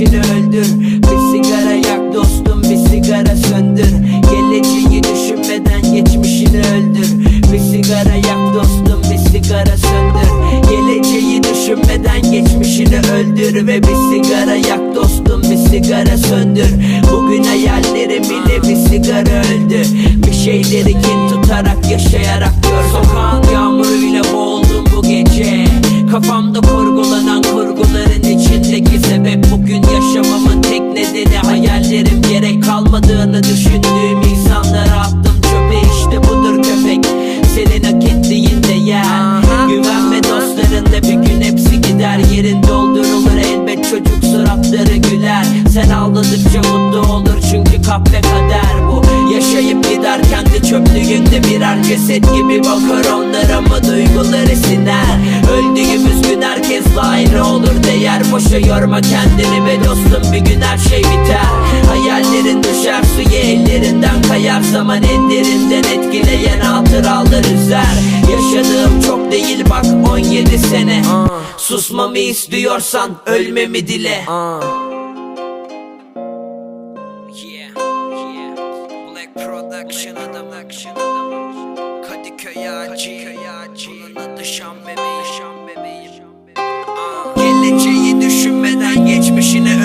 geçmişini öldür. Bir sigara yak dostum bir sigara söndür. Geleceği düşünmeden geçmişini öldür. Bir sigara yak dostum bir sigara söndür. Geleceği düşünmeden geçmişini öldür Ve bir sigara yak dostum bir sigara söndür. Bugün hayallerim ile bir sigara öldü. Bir şeyleri kin tutarak yaşayarak Kafamda kurgulanan kurguların içindeki sebep Bugün yaşamamın tek nedeni hayallerim Gerek kalmadığını düşündüğüm insanlara attım çöpe. İşte budur köpek Senin hak ettiğin değer Güvenme dostlarında bir gün hepsi gider. Yerin doldurulur elbet çocuk suratları güler. Sen ağladıkça mutlu olur çünkü kahve kader bu. Yaşayıp giderken de çöplüğünde birer ceset gibi bakar. Onlara mı duyguları siner herkesle ayrı olur. Değer Boşa yorma kendini be dostum. Bir gün her şey biter. Hayallerin düşer suya ellerinden kayar. Zaman en derinden etkileyen hatıralar üzer. Yaşadığım çok değil bak 17 sene. Susmamı istiyorsan ölmemi dile. Yeah, yeah. Black Production. Kadıköy ağacı. Bunun adı Şam She never.